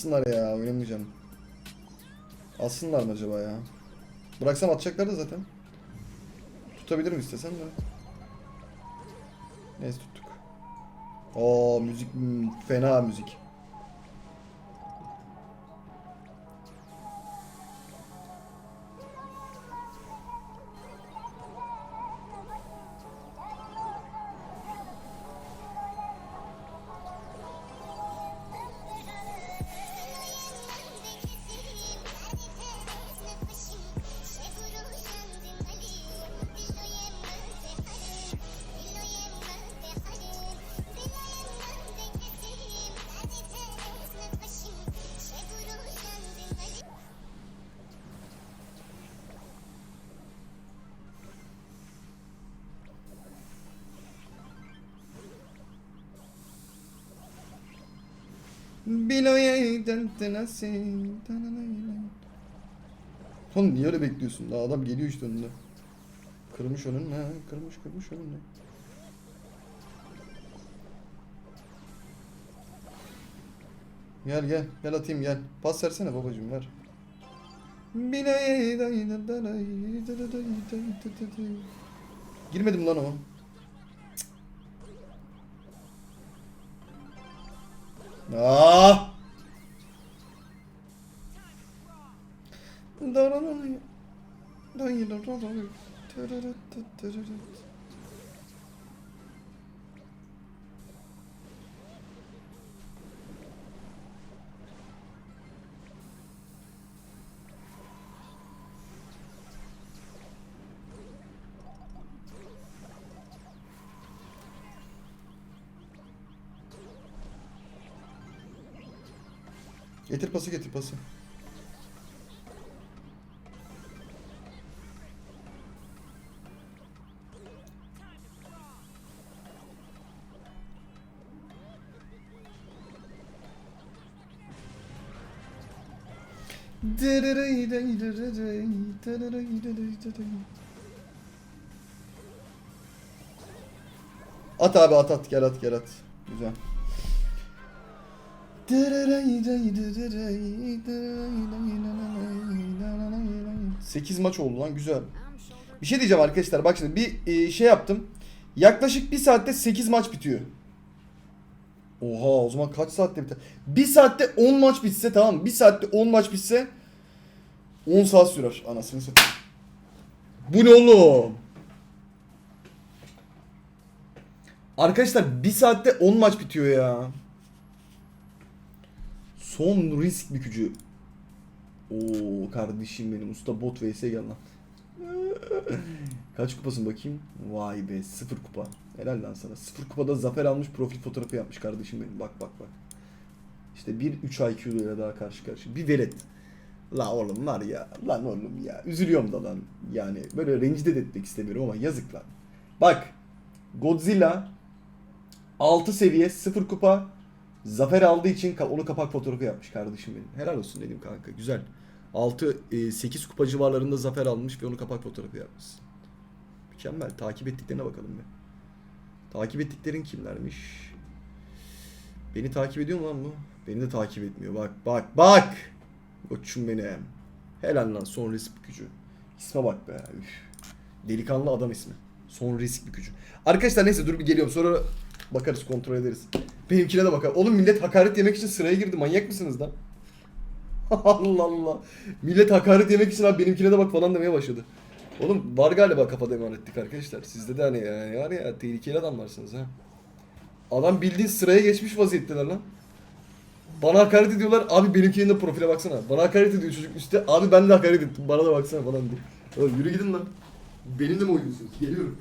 Atsınlar ya oynamayacağım. Alsınlar mı acaba ya? Bıraksam atacaklar da zaten. Tutabilirim istesem de. Neyse tuttuk. Oo müzik hmm, fena müzik. Oğlum niye öyle bekliyorsun? Daha adam geliyor işte önünde. Kırmış önünü ha. Kırmış kırmış önünü. Gel gel. Gel atayım gel. Pas versene babacığım ver. Girmedim lan o. Ah! Getir pası getir pası. At abi at at gel at gel at. Güzel. 8 maç oldu lan güzel. Bir şey diyeceğim arkadaşlar bak şimdi bir e, şey yaptım. Yaklaşık 1 saatte 8 maç bitiyor. Oha o zaman kaç saatte biter? 1 saatte 10 maç bitse tamam mı? 1 saatte 10 maç bitse 10 saat sürer anasını satayım. Bu ne oğlum? Arkadaşlar 1 saatte 10 maç bitiyor ya. Son risk bükücü. Oo kardeşim benim usta bot vs gel lan. Kaç kupasın bakayım? Vay be sıfır kupa. Helal lan sana. Sıfır kupada zafer almış profil fotoğrafı yapmış kardeşim benim. Bak bak bak. İşte bir 3 IQ'luyla daha karşı karşı. Bir velet. La oğlum var ya. Lan oğlum ya. Üzülüyorum da lan. Yani böyle rencide de etmek istemiyorum ama yazık lan. Bak. Godzilla 6 seviye 0 kupa Zafer aldığı için onu kapak fotoğrafı yapmış kardeşim benim. Helal olsun dedim kanka. Güzel. 6 8 kupa civarlarında zafer almış ve onu kapak fotoğrafı yapmış. Mükemmel. Takip ettiklerine bakalım bir. Takip ettiklerin kimlermiş? Beni takip ediyor mu lan bu? Beni de takip etmiyor. Bak bak bak. Koçum benim. Helal lan son risk gücü. İsme bak be. Üf. Delikanlı adam ismi. Son risk gücü. Arkadaşlar neyse dur bir geliyorum. Sonra bakarız kontrol ederiz. Benimkine de bakalım. Oğlum millet hakaret yemek için sıraya girdi. Manyak mısınız lan? Allah Allah. Millet hakaret yemek için abi benimkine de bak falan demeye başladı. Oğlum var galiba kafada emanetlik arkadaşlar. Sizde de hani yani var ya tehlikeli adamlarsınız ha. Adam bildiğin sıraya geçmiş vaziyetteler lan. Bana hakaret ediyorlar. Abi benimkinin de profile baksana. Bana hakaret ediyor çocuk üstte. Abi ben de hakaret ettim. Bana da baksana falan diye. Oğlum yürü gidin lan. Benimle mi oynuyorsunuz? Geliyorum.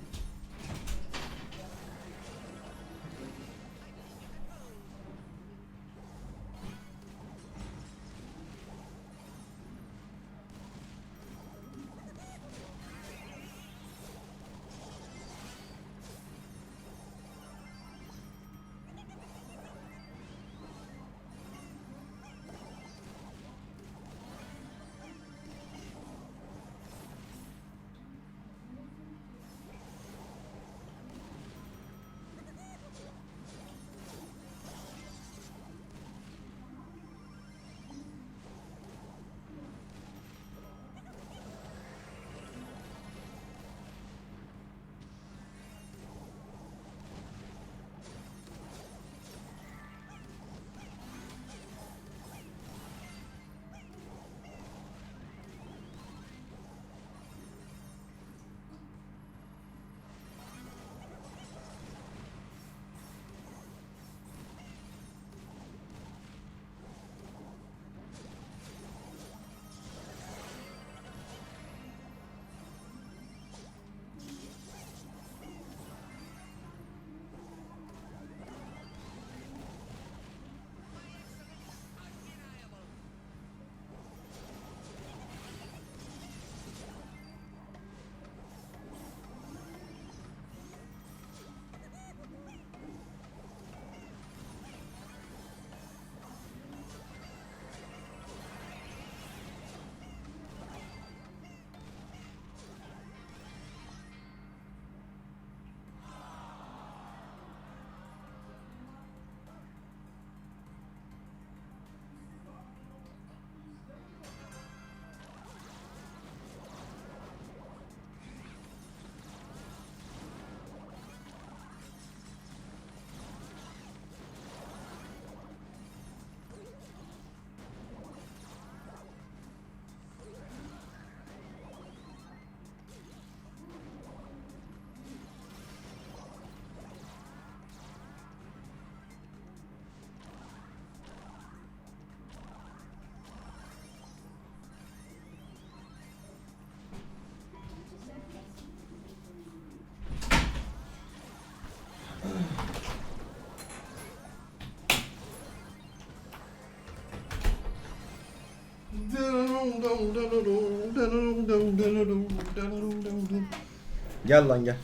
Gel lan gel.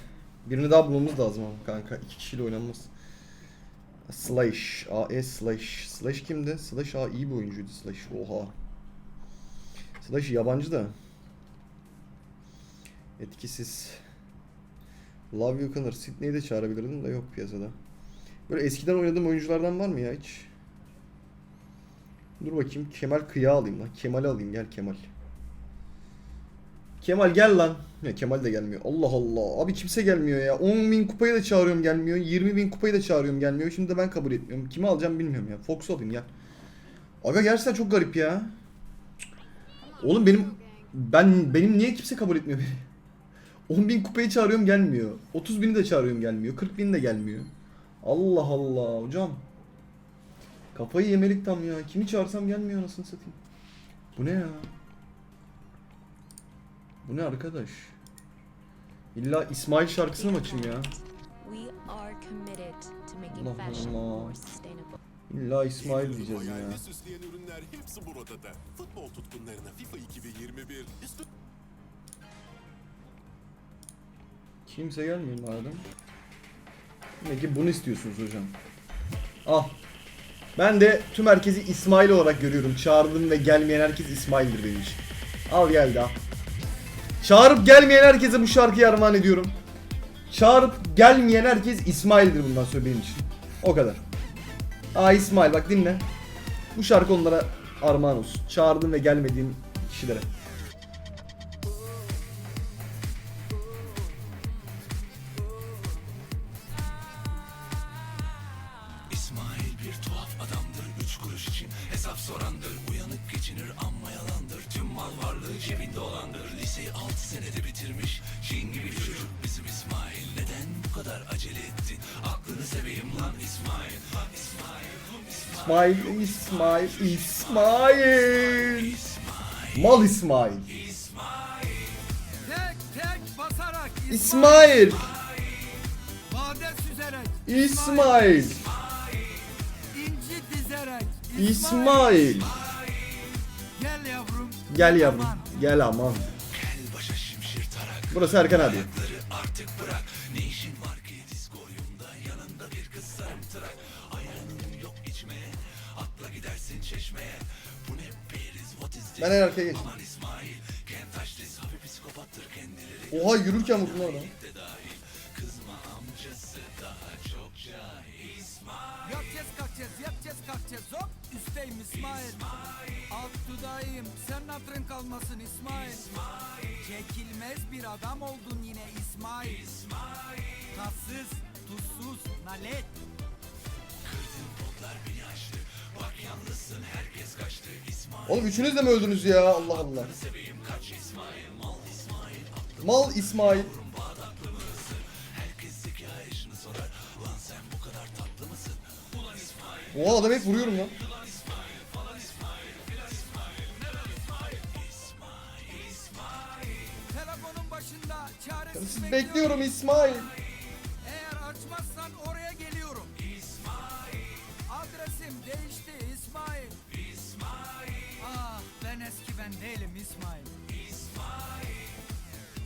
Birini daha bulmamız lazım ama kanka. İki kişiyle oynanmaz. Slash. AE Slash. Slash kimdi? Slash A iyi bir oyuncuydu Slash. Oha. Slash yabancı da. Etkisiz. Love You Connor. Sydney'i de çağırabilirdim de yok piyasada. Böyle eskiden oynadığım oyunculardan var mı ya hiç? Dur bakayım. Kemal Kıya alayım lan. Kemal'i alayım. Gel Kemal. Kemal gel lan. Ya Kemal de gelmiyor. Allah Allah. Abi kimse gelmiyor ya. 10 bin kupayı da çağırıyorum gelmiyor. 20 bin kupayı da çağırıyorum gelmiyor. Şimdi de ben kabul etmiyorum. Kimi alacağım bilmiyorum ya. Fox alayım gel. Aga gerçekten çok garip ya. Oğlum benim ben benim niye kimse kabul etmiyor beni? 10 bin kupayı çağırıyorum gelmiyor. 30 bini de çağırıyorum gelmiyor. 40 bin de gelmiyor. Allah Allah hocam. Kafayı yemelik tam ya. Kimi çağırsam gelmiyor anasını satayım. Bu ne ya? Bu ne arkadaş? İlla İsmail şarkısını mı açayım ya? Allah Allah. İlla İsmail diyeceğiz ya. Ürünler hepsi burada da. Futbol tutkunlarına FIFA 2021 üstü Kimse gelmiyor madem. Demek ki bunu istiyorsunuz hocam. Al. Ben de tüm herkesi İsmail olarak görüyorum. Çağırdım ve gelmeyen herkes İsmail'dir benim için. Al geldi al. Çağırıp gelmeyen herkese bu şarkıyı armağan ediyorum. Çağırıp gelmeyen herkes İsmail'dir bundan sonra benim için. O kadar. Aa İsmail bak dinle. Bu şarkı onlara armağan olsun. Çağırdım ve gelmediğim kişilere. İsmail, İsmail, İsmail. Mal İsmail. Tek tek basarak İsmail. Süzerek İsmail. inci dizerek İsmail. Gel yavrum Gel yavrum. Aman. Gel aman. Gel başa şimşir tarak Burası Erkan abi. Ben en arkaya geçtim. İsmail Oha yürürken vurdum lan adamı. de dahil Kızma amcası daha çok cahil. İsmail. Yapacağız kalkacağız yapacağız kalkacağız. Hop üstteyim İsmail. Alt dudağıyım sen hatırın kalmasın İsmail. Çekilmez bir adam oldun yine İsmail. Tatsız tuzsuz nalet Oğlum üçünüz de mi öldünüz ya? Allah Allah. Mal İsmail Oha adam hep vuruyorum lan. Siz bekliyorum İsmail. Ben değilim İsmail. İsmail.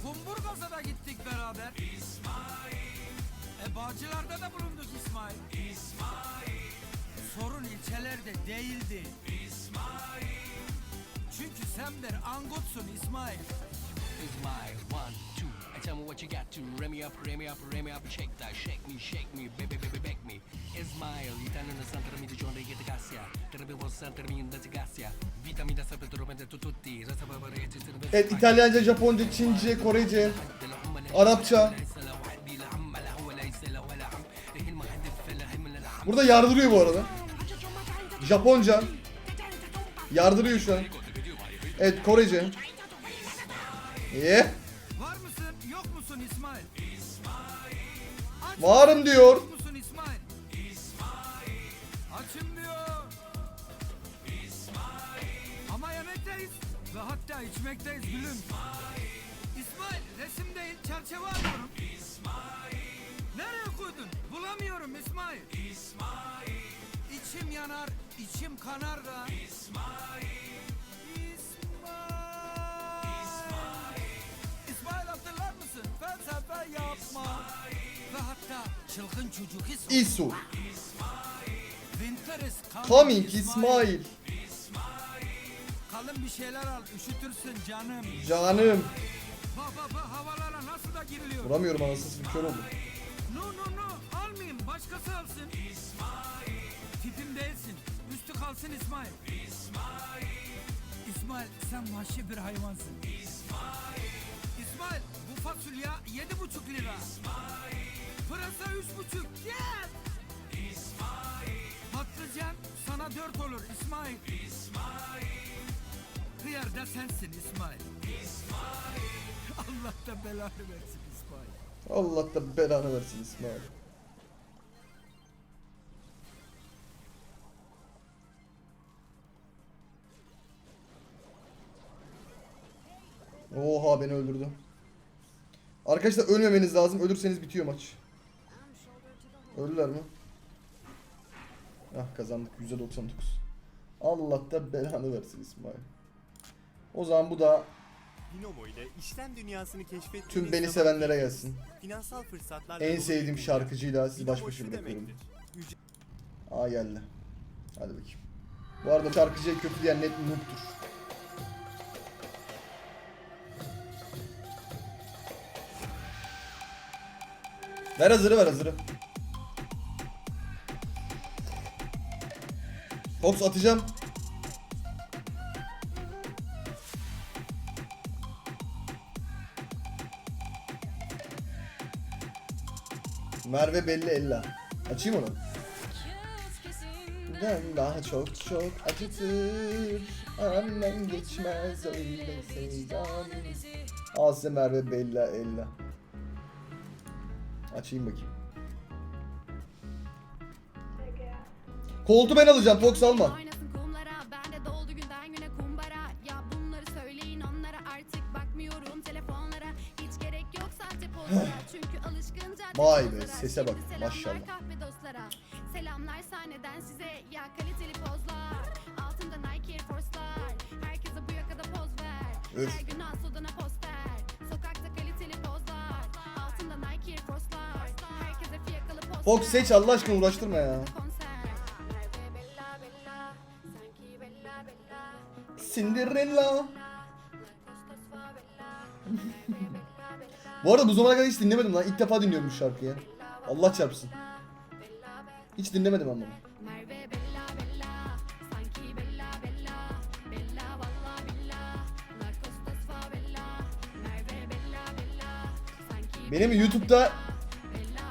Kumburgaz'a da gittik beraber. İsmail. E Bağcılar'da da bulunduk İsmail. İsmail. Sorun ilçelerde değildi. İsmail. Çünkü sen bir angutsun İsmail. Ismail, one, tell me what you got to. Rev me up, rev me up, rev me up, shake that, shake me, shake me, baby, baby, back me. Ismail, Italiano Santa mi di che ti cassia. Trebuie posso sentirmi in disgrazia. Vitamina sempre trovate tu tutti. Per ci serve. Evet İtalyanca, Japonca, Çince, Korece, Arapça. Burada yardırıyor bu arada. Japonca. Yardırıyor şu an. Evet Korece. Yeah. Ama yemekteyiz ve hatta içmekteyiz gülüm. İsmail. İsmail resim değil çerçeve arıyorum. İsmail. Nereye koydun? Bulamıyorum İsmail. İsmail. İçim yanar, içim kanar da. İsmail. Çılgın çocuk is İsu. Winter is Coming İsmail. Kalın bir şeyler al üşütürsün canım. Canım. Bak bak bak havalara nasıl da giriliyor. Vuramıyorum anasını bir kör oldu. No no no almayayım başkası alsın. Tipim değilsin. Üstü kalsın İsmail. İsmail sen vahşi bir hayvansın. İsmail bu fasulye yedi buçuk lira. Pırasa üç buçuk. Gel. Patlıcan sana dört olur İsmail. Hıyar da sensin İsmail. Allah da belanı versin İsmail. Allah da belanı versin İsmail. Oha beni öldürdü. Arkadaşlar ölmemeniz lazım. Ölürseniz bitiyor maç. Öldüler mi? Ah kazandık %99. Allah da belanı versin İsmail. O zaman bu da Binomo ile işlem dünyasını keşfettiğiniz tüm beni sevenlere gelsin. Finansal fırsatlarla En sevdiğim şarkıcıyla sizi baş başa bırakıyorum. Aa geldi. Hadi bakayım. Bu arada şarkıcıya kötü diyen net noob'tur. Ver hazırı ver hazırı. Fox atacağım. Merve belli ella. Açayım onu. Ben daha çok çok acıtır Annem geçmez öyle sevdam Al size Merve Bella Ella Açayım bakayım Koltuğu ben alacağım Fox alma Oynasın kumlara, bende doldu günden güne kumbara. Ya bunları söyleyin onlara artık bakmıyorum telefonlara. Hiç gerek yok sadece pozlara. Çünkü alışkınca Vay be, sese bak, maşallah. Selamlar sahneden size ya kaliteli pozlar. Altında Nike Air Force'lar. Herkese bu yakada poz ver. Öf. Fox seç Allah aşkına uğraştırma ya. Cinderella. Bu arada bu zamana kadar hiç dinlemedim lan. İlk defa dinliyorum bu şarkıyı. Allah çarpsın. Hiç dinlemedim Sanki Benim YouTube'da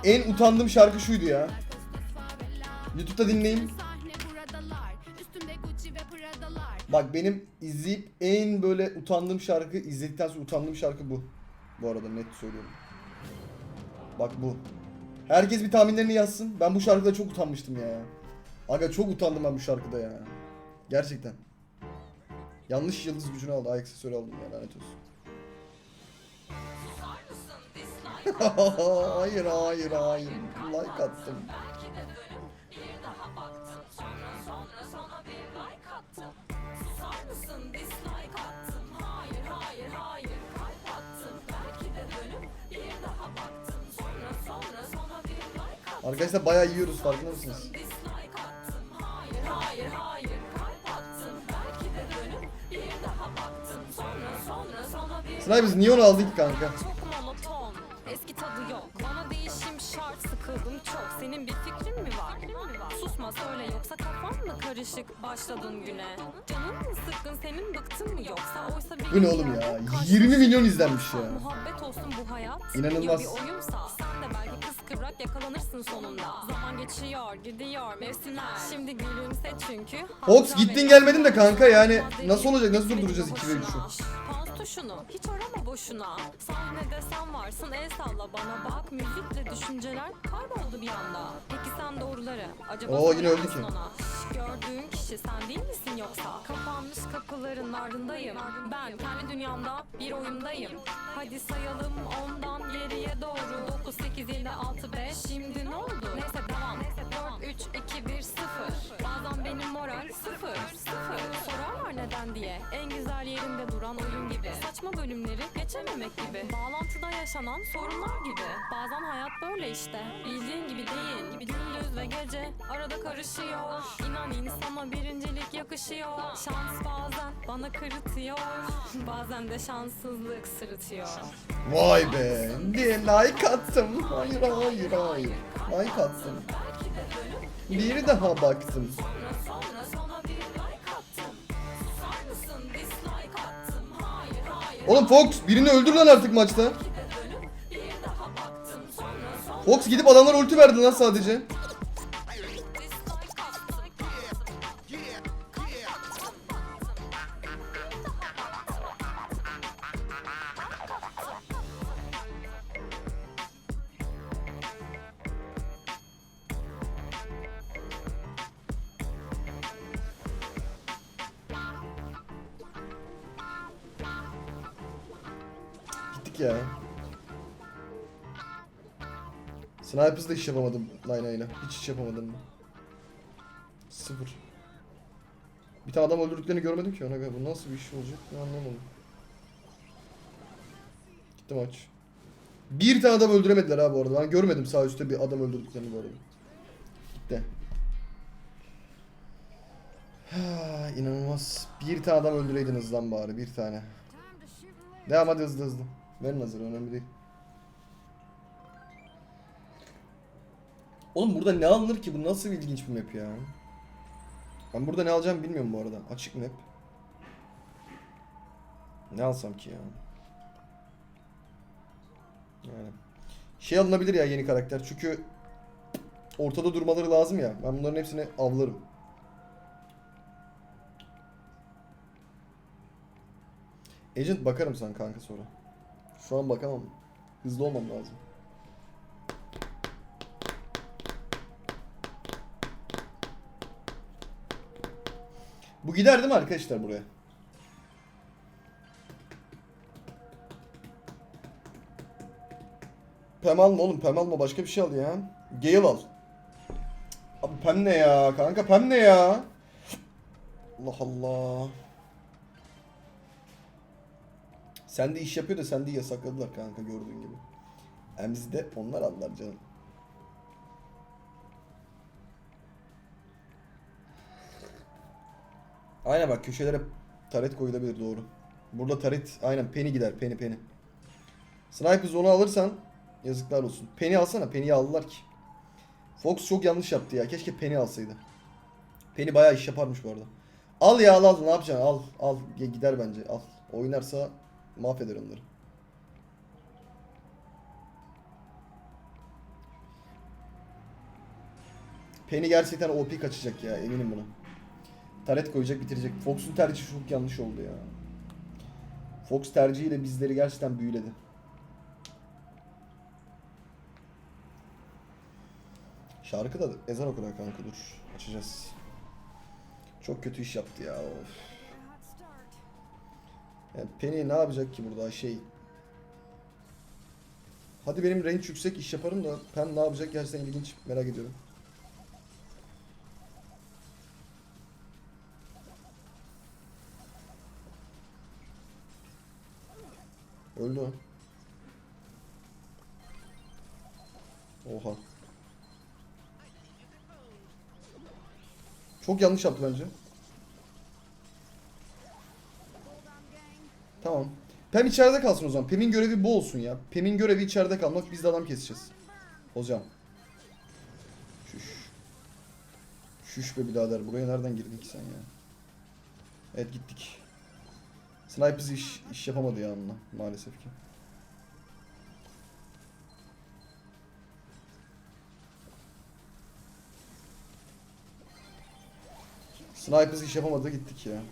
en utandığım şarkı şuydu ya YouTube'da Prada'lar Bak benim izleyip en böyle utandığım şarkı, izledikten sonra utandığım şarkı bu. Bu arada net söylüyorum. Bak bu. Herkes bir tahminlerini yazsın. Ben bu şarkıda çok utanmıştım ya. Aga çok utandım ben bu şarkıda ya. Gerçekten. Yanlış yıldız gücünü aldı. Ay aksesuarı aldım ya lanet olsun. Hayır hayır hayır. Like attım. Arkadaşlar bayağı yiyoruz farkında mısınız? Sniper biz niye onu aldık ki kanka? Susma söyle yoksa kafan mı karışık başladın güne? Canın mı sıkkın, senin bıktın mı yoksa? Oysa bir Bu ne oğlum ya? yerden 20 milyon izlenmiş ya. Muhabbet olsun bu hayat. İnanılmaz. Ya bir oyunsa sen de belki kıskıvrak yakalanırsın sonunda. Zaman geçiyor, gidiyor mevsimler. Şimdi gülümse çünkü. Hatıra gittin gelmedin de kanka yani nasıl olacak nasıl durduracağız 2 ve 3'ü? Tuşunu hiç arama boşuna. Sahnede sen varsın el salla bana bak. Müzikle düşünceler kayboldu bir anda. Peki sen doğruları acaba Oo, yine öldü ki. ona? Gördüğün kişi sen değil misin yoksa? Kapanmış kapıların ardındayım. Ben kendi dünyamda bir oyundayım. Hadi sayalım ondan geriye doğru. 9, 8, 7, 6, 5 Şimdi ne oldu? Neyse devam. 4, 3, 2, 1, 0 Bazen benim moral 0, 0 Sorarlar var neden diye. En güzel yerinde duran oyun gibi. Saçma bölümleri geçememek gibi. Bağlantıda yaşanan sorunlar gibi. Bazen hayat böyle işte. Bildiğin gibi değil. Gündüz ve gece arada karışıyor. İnan insana birincilik yakışıyor. Şans bazen bana kırıtıyor. Bazen de şanssızlık sırıtıyor. Vay be. Diye like attım. Hayır hayır hayır. Like attım. Bir daha baktım. Oğlum Fox birini öldür lan artık maçta. Fox gidip adamlar ulti verdi lan sadece. Gittik ya. Snipers'da iş yapamadım Layla ile. Hiç iş yapamadım. Sıfır. Bir tane adam öldürdüklerini görmedim ki ona göre. Bu nasıl bir iş olacak ben anlamadım. Gitti maç. Bir tane adam öldüremediler abi bu arada. Ben görmedim sağ üstte bir adam öldürdüklerini bu arada. Gitti. Ha, inanılmaz. Bir tane adam öldüreydiniz lan bari. Bir tane. Devam hadi hızlı hızlı. Verin hazır önemli değil. Oğlum burada ne alınır ki? Bu nasıl bir ilginç bir map ya? Ben burada ne alacağımı bilmiyorum bu arada. Açık map. Ne alsam ki ya? Yani. Şey alınabilir ya yeni karakter. Çünkü ortada durmaları lazım ya. Ben bunların hepsini avlarım. Agent bakarım sen kanka sonra. Şu an bakamam. Hızlı olmam lazım. Bu gider değil mi arkadaşlar buraya? Pem alma oğlum Pem alma başka bir şey al ya. Gale al. Abi Pem ne ya kanka Pem ne ya? Allah Allah. Sen de iş yapıyor da sen de yasakladılar kanka gördüğün gibi. Emzide onlar aldılar canım. Aynen bak köşelere taret koyulabilir doğru. Burada taret aynen penny gider penny penny. Sniper onu alırsan yazıklar olsun. Penny alsana penny'yi aldılar ki. Fox çok yanlış yaptı ya. Keşke penny alsaydı. Penny bayağı iş yaparmış bu arada. Al ya al al ne yapacaksın al al gider bence al. Oynarsa mahveder onları. Penny gerçekten OP kaçacak ya eminim buna. Taret koyacak bitirecek. Fox'un tercihi çok yanlış oldu ya. Fox tercihiyle bizleri gerçekten büyüledi. Şarkı da ezan okunar kanka dur. Açacağız. Çok kötü iş yaptı ya of. Yani Penny ne yapacak ki burada şey. Hadi benim range yüksek iş yaparım da Pen ne yapacak gerçekten ilginç merak ediyorum. Öldü. Oha. Çok yanlış yaptı bence. Tamam. Pem içeride kalsın o zaman. Pem'in görevi bu olsun ya. Pem'in görevi içeride kalmak. Biz de adam keseceğiz. Hocam. Şuş. Şuş be birader. Buraya nereden girdin ki sen ya? Evet gittik. Sniper iş, iş yapamadı ya onunla maalesef ki. Sniper iş yapamadı gittik ya.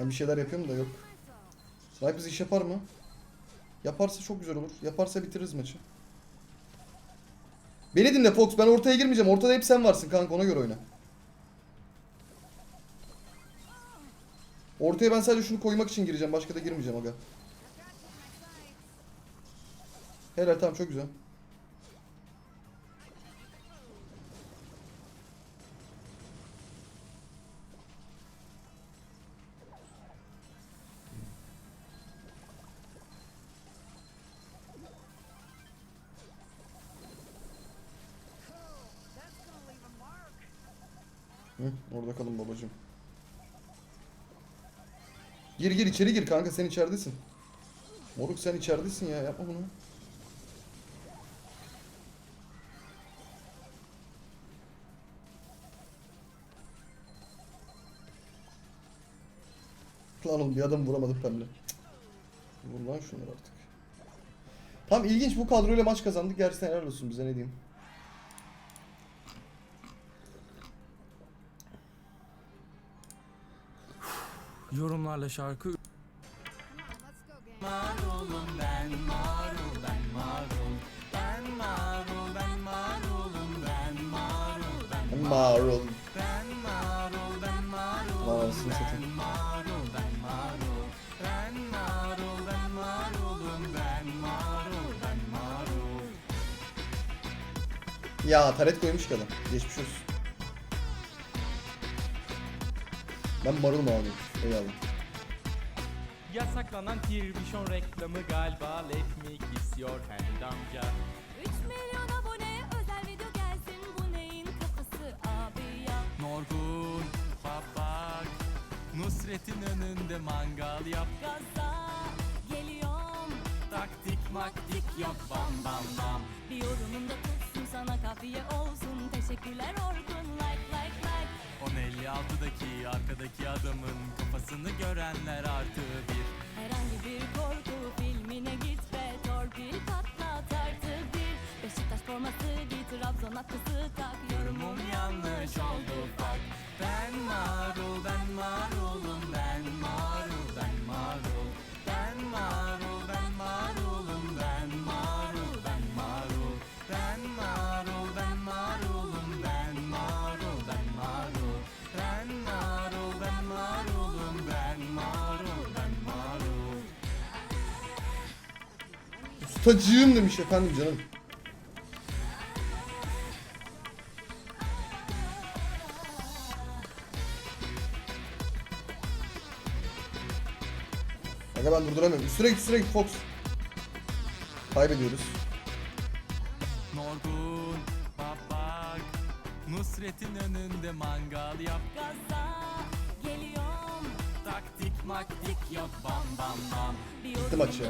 Ben bir şeyler yapıyorum da yok. Sniper iş yapar mı? Yaparsa çok güzel olur. Yaparsa bitiririz maçı. Beni dinle Fox. Ben ortaya girmeyeceğim. Ortada hep sen varsın kanka. Ona göre oyna. Ortaya ben sadece şunu koymak için gireceğim. Başka da girmeyeceğim aga. Helal tamam çok güzel. Hı, orada kalın babacım. Gir gir içeri gir kanka sen içeridesin. Moruk sen içeridesin ya yapma bunu. Lan oğlum bir adam vuramadım pembe. Vur lan şunları artık. Tam ilginç bu kadroyla maç kazandık. Gerçekten helal olsun bize ne diyeyim. Yorumlarla şarkı Marulum ben marul ben marul Ben marul ben marulum ben marul ben Marul. Ben marul ben marul satayım. marul ben marul Ben marul ben marulum ben marul ben marul Ya taret koymuş ki adam. Geçmiş olsun. Ben marul mu abi? Eyvallah. Yasaklanan Tirvişon reklamı galiba Let me kiss your hand amca? 3 milyon abone özel video gelsin. Bu neyin kafası abi ya? Norgun Babak Nusret'in önünde mangal yap. Gaza geliyorum. Taktik maktik yok bam bam bam. Bir yorumunda tutsun sana kafiye olsun. Teşekkürler Orkun like like like 10.56'daki arkadaki adamın kafasını görenler artı bir. Herhangi bir korku filmine git ve torpil patlat artı bir. Beşiktaş forması giy Trabzon atkısı tak. Yorumum yanlış oldu bak. Ben marul ben marulum ben marul Ustacığım demiş efendim canım. Aga ben durduramıyorum. Üstüne git üstüne git Fox. Kaybediyoruz. Norgun Babak Nusret'in önünde mangal yap Gaza geliyorum Taktik maktik yok bam bam bam Bir Bitti maç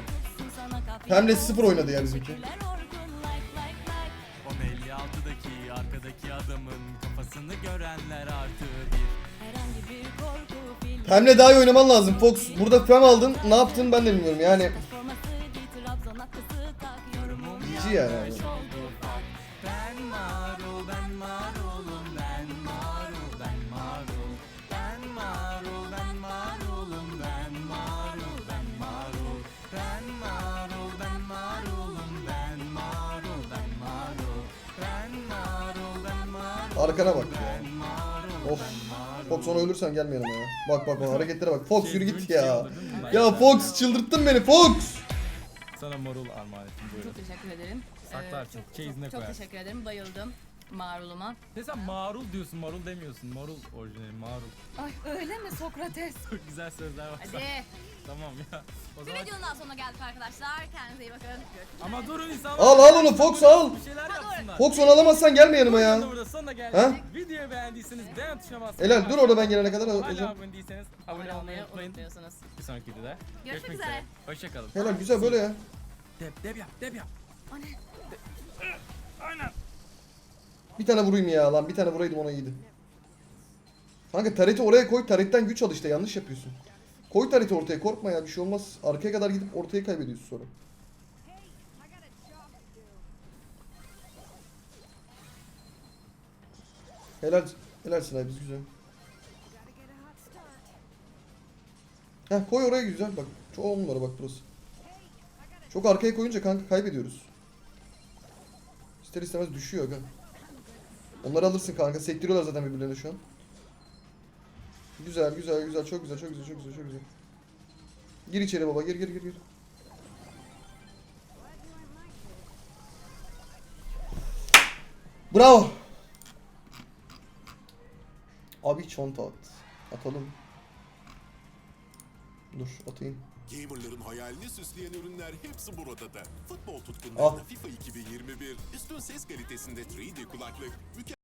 Hem de sıfır oynadı ya bizimki. Teşekkürler Orkun like like like 10.56'daki arkadaki adamın kafasını görenler artı bir Herhangi bir korku filmi Pem'le daha iyi oynaman lazım Fox. Burada Pem aldın. Ne yaptın ben de bilmiyorum yani. yorumum İyici yani. Arkana bak ya. Of. Fox ona ölürsen gelme yanıma ya. Bak bak bak hareketlere bak. Fox yürü git ya. Ya Fox çıldırttın beni Fox. Sana marul armağan ettim buyurun Çok teşekkür ederim. Saklarsın, Ee, çeyizine çok, çok koyarsın. teşekkür ederim. Bayıldım maruluma. Ne sen marul diyorsun marul demiyorsun marul orijinali marul Ay öyle mi Sokrates? Çok güzel sözler var Hadi. Tamam ya O Bir zaman videonun daha sonuna geldik arkadaşlar. Kendinize iyi bakın. Görüşürüz. Ama durun insanlar Al al onu Fox al. Bir şeyler yapsınlar Fox onu alamazsan gelme yanıma ya. burada sonuna Ha? geldik Videoyu beğendiyseniz beğen tuşuna basmayı Helal dur orada ben gelene kadar Hala hocam. abone değilseniz Abone olmayı unutmayın unutmuyorsunuz. Bir sonraki videoda Görüşmek üzere. Hoşçakalın Helal güzel böyle ya. Dep dep yap dep yap O ne? Aynen Bir tane vurayım ya lan bir tane vuraydım ona iyiydi. Kanka tareti oraya koy taretten güç al işte yanlış yapıyorsun. Koy tareti ortaya korkma ya bir şey olmaz. Arkaya kadar gidip ortayı kaybediyorsun sonra. Helal, helal Sınav biz güzel. Heh koy oraya güzel bak. Çok on numara bak burası. Çok arkaya koyunca kanka kaybediyoruz. İster istemez düşüyor aga. Onları alırsın kanka. Sektiriyorlar zaten birbirlerine şu an. Güzel güzel güzel çok güzel çok güzel çok güzel çok güzel. Gir içeri baba gir gir gir gir. Bravo. Abi çanta at. Atalım. Dur atayım. Gamerların hayalini süsleyen ürünler hepsi burada da. Futbol tutkunlarına. FIFA 2021 üstün ses kalitesinde 3D kulaklık, mükemmel